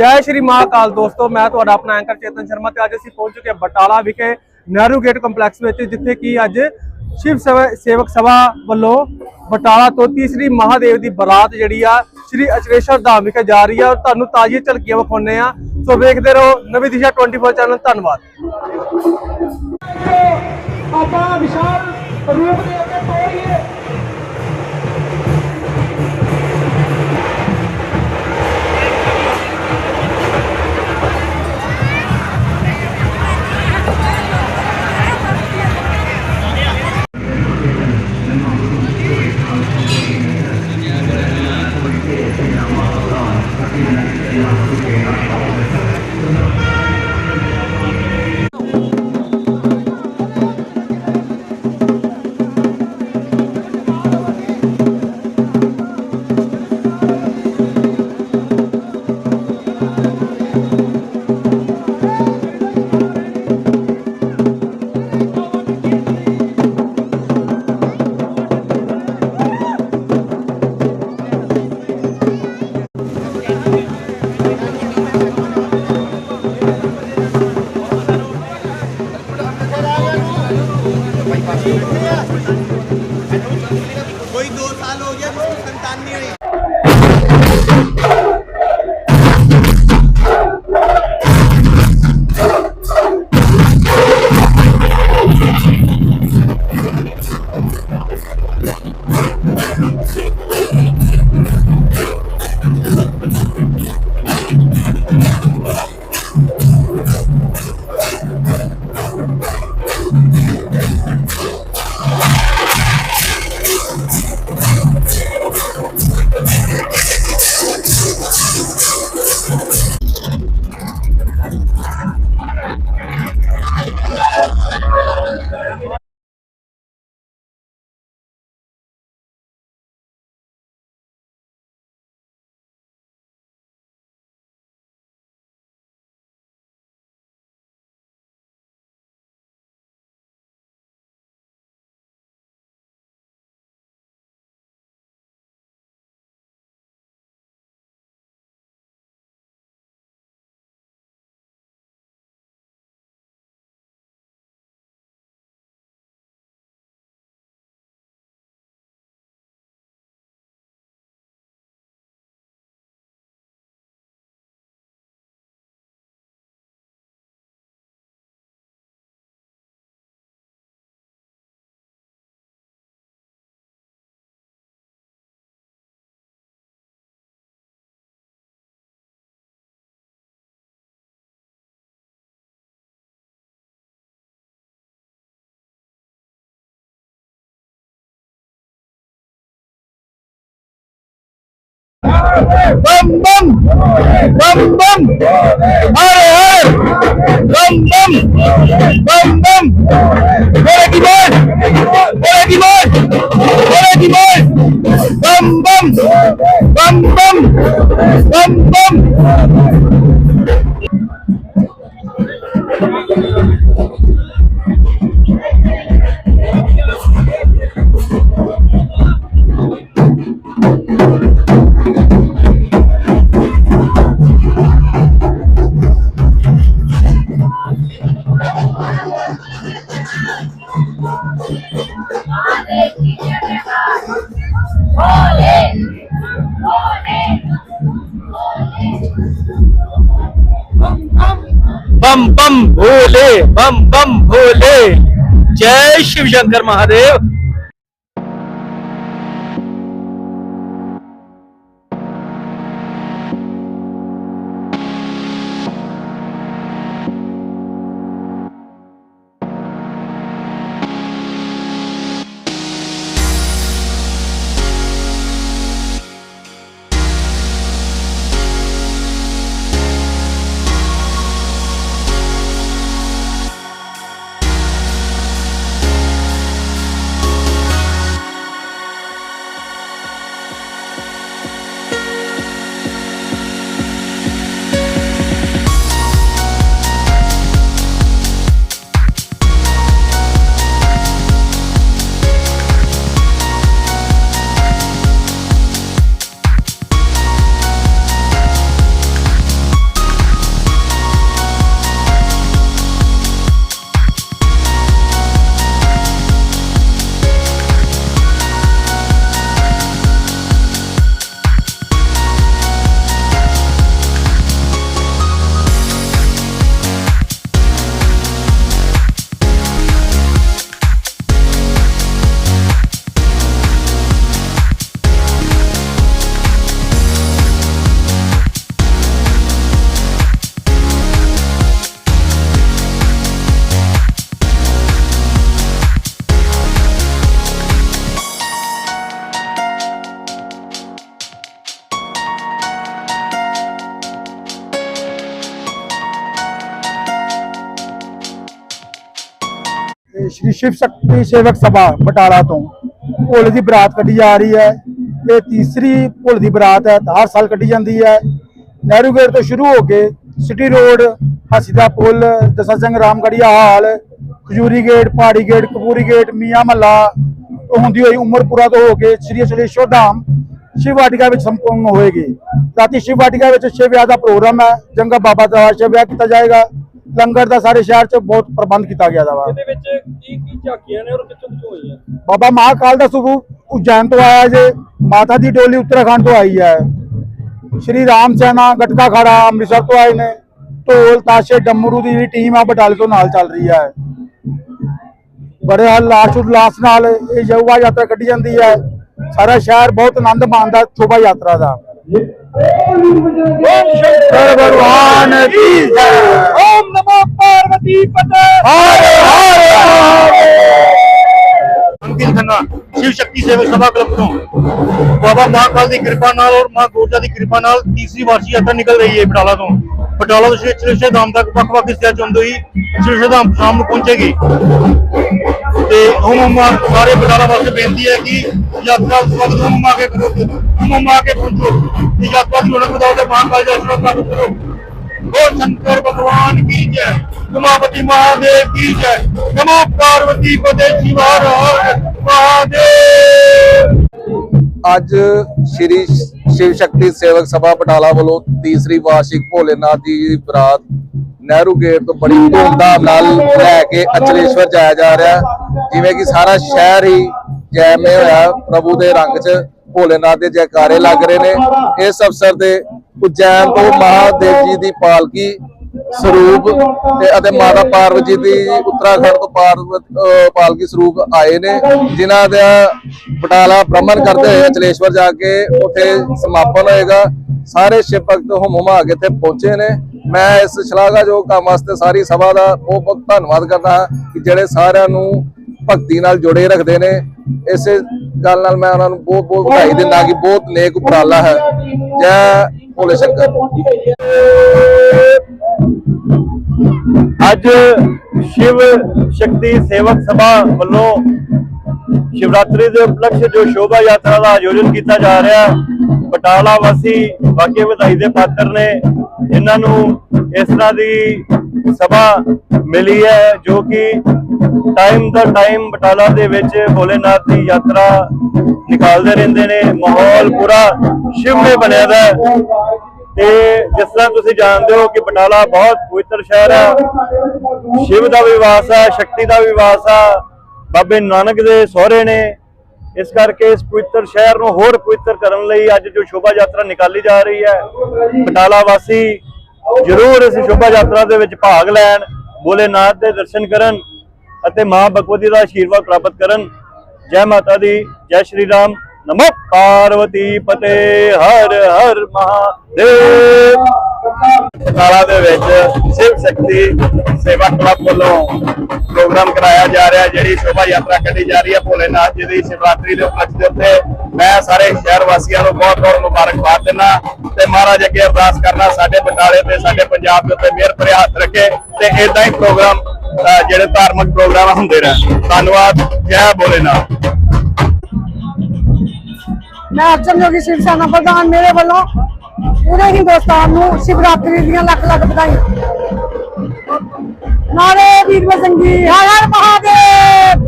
ਜੈ ਸ਼੍ਰੀ ਮਹਾਕਾਲ ਦੋਸਤੋ, ਮੈਂ ਤੁਹਾਡਾ ਆਪਣਾ ਐਂਕਰ ਚੇਤਨ ਸ਼ਰਮਾ ਤੇ ਅੱਜ ਅਸੀਂ ਪਹੁੰਚ ਚੁੱਕੇ ਹਾਂ ਬਟਾਲਾ ਵਿਖੇ ਨਹਿਰੂ ਗੇਟ ਕੰਪਲੈਕਸ ਵਿੱਚ, ਜਿੱਥੇ ਕਿ ਅੱਜ ਸ਼ਿਵ ਸੇਵਕ ਸਭਾ ਵੱਲੋਂ ਬਟਾਲਾ ਤੋਂ ਤੀਸਰੀ ਮਹਾਦੇਵ ਦੀ ਬਰਾਤ ਜਿਹੜੀ ਆ, ਸ਼੍ਰੀ ਅਚਰੇਸ਼ਵਰ ਧਾਮ ਵਿਖੇ ਜਾ ਰਹੀ ਆ ਔਰ ਤੁਹਾਨੂੰ ਤਾਜ਼ੀਆਂ ਝਲਕੀਆਂ ਵਿਖਾਉਂਦੇ ਆ ਸੋ ਵੇਖਦੇ ਰਹੋ, ਨਵੀਂ ਦਿਸ਼ਾ 24 ਚੈਨਲ ਧੰਨਵਾਦ। ਆਪਾਂ ਵਿਸ਼ਾਲ ਰੂਪ ਦੇ ਅੱਗੇ ਤੋਰੀਏ বম বম বম বম, হরে হরে, বম বম বম বম। বলে কি বল বলে কি বল बम बम भोले बम बम भोले जय शिव शंकर महादेव ਸ਼ਿਵ ਸ਼ਕਤੀ ਸੇਵਕ ਸਭਾ ਬਟਾਲਾ ਤੋਂ। ਭੁੱਲ ਦੀ ਬਰਾਤ ਕੱਢੀ ਜਾ ਰਹੀ ਹੈ। ਇਹ ਤੀਸਰੀ ਭੁੱਲ ਦੀ ਬਰਾਤ ਹੈ। ਹਰ ਸਾਲ ਕੱਢੀ ਜਾਂਦੀ ਹੈ। ਨਹਿਰੂ ਗੇਟ ਤੋਂ ਸ਼ੁਰੂ ਹੋ ਕੇ ਸਿਟੀ ਰੋਡ, ਹਸੀਦਾ ਪੁਲ, Dasa Singh Ramgarhia hall, Khajuri gate, Pahari gate, Kapuri gate, ਮੀਆਂ ਮੱਲਾ ਤੋਂ ਹੁੰਦੀ ਹੋਈ ਉਮਰਪੁਰਾ ਤੋਂ ਹੋ ਕੇ ਸ੍ਰੀ ਅਸਲੇਸ਼ਵਰ ਧਾਮ ਸ਼ਿਵ ਵਾਟਿਕਾ ਵਿੱਚ ਸੰਪੂਰਨ ਹੋਏਗੀ। ਰਾਤੀ ਸ਼ਿਵ ਵਾਟਿਕਾ ਵਿੱਚ ਸ਼ਿਵ ਵਿਆਹ ਦਾ ਪ੍ਰੋਗਰਾਮ ਹੈ। ਜੰਗਾ ਬਾਬਾ ਦਾ ਛੇ ਵਿਆਹ ਕੀਤਾ ਜਾਏਗਾ। ਲੰਗਰ ਦਾ ਸਾਰੇ ਸ਼ਹਿਰ 'ਚ ਬਹੁਤ ਪ੍ਰਬੰਧ ਕੀਤਾ ਗਿਆ ਦਾ ਵਾ। ਇਹਦੇ ਵਿੱਚ ਕੀ ਕੀ ਝਾਕੀਆਂ ਨੇ ਔਰ ਕਿੱਥੋਂ ਕਿੱਥੋਂ ਹੋਈਆਂ ਬਾਬਾ ਮਹਾਕਾਲ ਦਾ ਸੁਭੂ ਉਜੈਨ ਤੋਂ ਆਇਆ ਜੇ ਮਾਤਾ ਦੀ ਡੋਲੀ ਉੱਤਰਾਖੰਡ ਤੋਂ ਆਈ ਹੈ। ਸ਼੍ਰੀ ਰਾਮ ਸੈਨਾ ਗਟਕਾ ਖੜਾ ਅੰਮ੍ਰਿਤਸਰ ਤੋਂ ਆਏ ਨੇ। ਢੋਲ ਤਾਸ਼ੇ ਡਮਰੂ ਦੀ ਜਿਹੜੀ ਟੀਮ ਆ ਬਟਾਲੇ ਤੋਂ ਨਾਲ ਚੱਲ ਰਹੀ ਹੈ। ਬੜੇ ਹਲਾਸ਼ ਉਲਾਸ ਨਾਲ ਇਹ ਯੁਵਾ ਯਾਤਰਾ ਕੱਢੀ ਜਾਂਦੀ ਹੈ। ਸਾਰਾ ਸ਼ਹਿਰ ਬਹੁਤ ਆਨੰਦ ਮਾਣਦਾ ਸ਼ੋਭਾ ਯਾਤਰਾ ਦਾ। ਸ਼ੰਕਰ ਭਗਵਾਨ ਕੀ ਜੈ। ਓਮ ਪਾਰਵਤੀ ਪਤੇ। ਹਰੇ ਹਰੇ ਅੰਕਿਤ ਖੰਨਾ ਸ਼ਿਵ ਸ਼ਕਤੀ ਸੇਵਕ ਸਭਾ ਕਲੱਬ ਤੋਂ। ਬਾਬਾ ਮਹਾਕਾਲ ਦੀ ਕਿਰਪਾ ਨਾਲ ਔਰ ਮਾਂ ਗੋਰਜਾ ਦੀ ਕਿਰਪਾ ਨਾਲ ਤੀਸਰੀ ਵਾਰਸ਼ੀ ਯਾਤਰਾ ਨਿਕਲ ਰਹੀ ਹੈ ਬਟਾਲਾ ਤੋਂ। ਬਟਾਲਾ ਤੋਂ ਸ਼੍ਰੀ ਚਿਰਸ਼ੇ ਧਾਮ ਤੱਕ ਵੱਖ-ਵੱਖ ਹਿੱਸਿਆਂ ਚ ਹੁੰਦੀ ਚਿਰਸ਼ੇ ਧਾਮ ਸ਼ਾਮ ਨੂੰ ਪਹੁੰਚੇਗੀ। ਤੇ ਹੁਣ ਹਮ ਸਾਰੇ ਬਟਾਲਾ ਵਾਸਤੇ ਬੇਨਤੀ ਹੈ ਕਿ ਯਾਤਰਾ ਸਵਾਗਤ ਹਮ ਆ ਕੇ ਕਰੋ। ਹਮ ਆ ਕੇ ਪਹੁੰਚੋ। ਯਾਤਰਾ ਦੀ ਰੌਣਕ ਵਧਾਓ ਤੇ ਮਹਾਕਾਲ ਦਾ ਪ੍ਰਾਪਤ ਕਰੋ। ओ शंकर भगवान की जय उमापति महादेव की जय नमो पार्वती पते शिवार महादेव ਅੱਜ ਸ਼੍ਰੀ ਸ਼ਿਵ ਸ਼ਕਤੀ ਸੇਵਕ ਸਭਾ ਬਟਾਲਾ ਵੱਲੋਂ ਤੀਸਰੀ ਵਾਰਸ਼ਿਕ ਭੋਲੇਨਾਥ ਜੀ ਦੀ ਬਰਾਤ ਨਹਿਰੂ ਗੇਟ ਤੋਂ ਬੜੀ ਧੂਮਧਾਮ ਨਾਲ ਲੈ ਕੇ ਅਚਲੇਸ਼ਵਰ ਜਾਇਆ ਜਾ ਰਿਹਾ ਹੈ। ਜਿਵੇਂ ਕਿ ਸਾਰਾ ਸ਼ਹਿਰ ਹੀ ਜੈਮੇ ਹੋਇਆ ਪ੍ਰਭੂ ਦੇ ਰੰਗ 'ਚ ਭੋਲੇਨਾਥ ਦੇ ਜੈਕਾਰੇ ਲੱਗ ਰਹੇ ਨੇ ਇਸ ਅਵਸਰ ਤੇ ਉਜੈਨ ਤੋਂ ਮਹਾਦੇਵ ਜੀ ਦੀ ਪਾਲਕੀ ਸਰੂਪ ਤੇ ਅਤੇ ਮਾਤਾ ਪਾਰਵਤੀ ਦੀ ਉੱਤਰਾਖੰਡ ਤੋਂ ਪਾਰਵਤ ਪਾਲਕੀ ਸਰੂਪ ਆਏ ਨੇ। ਜਿਨ੍ਹਾਂ ਦਾ ਬਟਾਲਾ ਭ੍ਰਮਣ ਕਰਦੇ ਹੋਏ ਅਚਲੇਸ਼ਵਰ ਜਾ ਕੇ ਉੱਥੇ ਸਮਾਪਨ ਹੋਏਗਾ। ਸਾਰੇ ਸ਼ਿਵ ਭਗਤ ਹੁਮ ਹੁਮਾ ਕੇ ਇੱਥੇ ਪਹੁੰਚੇ ਨੇ। ਮੈਂ ਇਸ ਸ਼ਲਾਘਾਯੋਗ ਕੰਮ ਵਾਸਤੇ ਸਾਰੀ ਸਭਾ ਦਾ ਬਹੁਤ ਬਹੁਤ ਧੰਨਵਾਦ ਕਰਦਾ ਹਾਂ ਕਿ ਜਿਹੜੇ ਸਾਰਿਆਂ ਨੂੰ ਭਗਤੀ ਨਾਲ ਜੁੜੇ ਰੱਖਦੇ ਨੇ। ਇਸੇ ਗੱਲ ਨਾਲ ਮੈਂ ਉਹਨਾਂ ਨੂੰ ਬਹੁਤ ਬਹੁਤ ਵਧਾਈ ਦਿੰਦਾ ਕਿ ਬਹੁਤ ਨੇਕ ਉਪਰਾਲਾ ਹੈ। ਜੈ ਅੱਜ ਸ਼ਿਵ ਸ਼ਕਤੀ ਸੇਵਕ ਸਭਾ ਵੱਲੋਂ ਸ਼ਿਵਰਾਤਰੀ ਦੇ ਉਪਲਕਸ਼ ਜੋ ਸ਼ੋਭਾ ਯਾਤਰਾ ਦਾ ਆਯੋਜਨ ਕੀਤਾ ਜਾ ਰਿਹਾ ਬਟਾਲਾ ਵਾਸੀ ਵਾਕਈ ਵਧਾਈ ਦੇ ਪਾਤਰ ਨੇ। ਇਹਨਾਂ ਨੂੰ ਇਸ ਤਰ੍ਹਾਂ ਦੀ ਸਭਾ ਮਿਲੀ ਹੈ ਜੋ ਕਿ ਟਾਈਮ ਦਾ ਟਾਈਮ ਬਟਾਲਾ ਦੇ ਵਿੱਚ ਭੋਲੇਨਾਥ ਦੀ ਯਾਤਰਾ ਨਿਕਾਲਦੇ ਰਹਿੰਦੇ ਨੇ। ਮਾਹੌਲ ਪੂਰਾ ਸ਼ਿਵਮੇ ਬਣਿਆ ਦਾ ਤੇ ਜਿਸ ਤਰ੍ਹਾਂ ਤੁਸੀਂ ਜਾਣਦੇ ਹੋ ਕਿ ਬਟਾਲਾ ਬਹੁਤ ਪਵਿੱਤਰ ਸ਼ਹਿਰ ਹੈ। ਸ਼ਿਵ ਦਾ ਵੀ ਵਾਸ ਹੈ, ਸ਼ਕਤੀ ਦਾ ਵੀ ਵਾਸ ਹੈ। ਬਾਬੇ ਨਾਨਕ ਦੇ ਸਹੁਰੇ ਨੇ। ਇਸ ਕਰਕੇ ਇਸ ਪਵਿੱਤਰ ਸ਼ਹਿਰ ਨੂੰ ਹੋਰ ਪਵਿੱਤਰ ਕਰਨ ਲਈ ਅੱਜ ਜੋ ਸ਼ੋਭਾ ਯਾਤਰਾ ਨਿਕਾਲੀ ਜਾ ਰਹੀ ਹੈ, ਬਟਾਲਾ ਵਾਸੀ ਜ਼ਰੂਰ ਇਸ ਸ਼ੋਭਾ ਯਾਤਰਾ ਦੇ ਵਿੱਚ ਭਾਗ ਲੈਣ, ਭੋਲੇਨਾਥ ਦੇ ਦਰਸ਼ਨ ਕਰਨ ਅਤੇ ਮਾਂ ਭਗਵਤੀ ਦਾ ਆਸ਼ੀਰਵਾਦ ਪ੍ਰਾਪਤ ਕਰਨ। ਜੈ ਮਾਤਾ ਦੀ, ਜੈ ਸ਼੍ਰੀ ਰਾਮ। ਨਮੋ ਪਾਰਵਤੀ ਪਤੇ ਹਰ ਹਰ ਮਹਾਦੇਵ ਬਟਾਲਾ ਦੇ ਵਿੱਚ ਸ਼ਿਵ ਸ਼ਕਤੀ ਸੇਵਾ ਕਲੱਬ ਵੱਲੋਂ ਪ੍ਰੋਗਰਾਮ ਕਰਾਇਆ ਜਾ ਰਿਹਾ ਜਿਹੜੀ ਸ਼ੋਭਾ ਯਾਤਰਾ ਕੱਢੀ ਜਾ ਰਹੀ ਹੈ ਭੋਲੇਨਾਥ ਜੀ ਦੀ ਸ਼ਿਵਰਾਤਰੀ ਦੇ ਉਪਲਕਸ਼ ਦੇ ਉੱਤੇ ਮੈਂ ਸਾਰੇ ਸ਼ਹਿਰ ਵਾਸੀਆਂ ਨੂੰ ਬਹੁਤ ਬਹੁਤ ਮੁਬਾਰਕਬਾਦ ਦਿੰਦਾ ਤੇ ਮਹਾਰਾਜ ਅੱਗੇ ਅਰਦਾਸ ਕਰਨਾ ਸਾਡੇ ਬਟਾਲੇ ਤੇ ਸਾਡੇ ਪੰਜਾਬ ਦੇ ਉੱਤੇ ਮਿਹਰ ਭਰਿਆ ਹੱਥ ਰੱਖੇ ਤੇ ਇਦਾਂ ਹੀ ਪ੍ਰੋਗਰਾਮ ਜਿਹੜੇ ਧਾਰਮਿਕ ਪ੍ਰੋਗਰਾਮ ਹੁੰਦੇ ਰਹਿਣ ਧੰਨਵਾਦ ਜੈ ਭੋਲੇਨਾਥ ਮੈਂ ਅਰਜਨ ਜੋਗੀ ਸ਼ਿਵ ਸੈਨਾ ਪ੍ਰਧਾਨ ਮੇਰੇ ਵੱਲੋਂ ਪੂਰੇ ਹਿੰਦੁਸਤਾਨ ਨੂੰ ਸ਼ਿਵਰਾਤਰੀ ਦੀਆਂ ਲੱਖ ਲੱਖ ਵਧਾਈਆਂ। ਨਾਰੇ ਵੀਰ ਬਸੰਗੀ ਹਰ ਹਰ ਮਹਾਦੇਵ!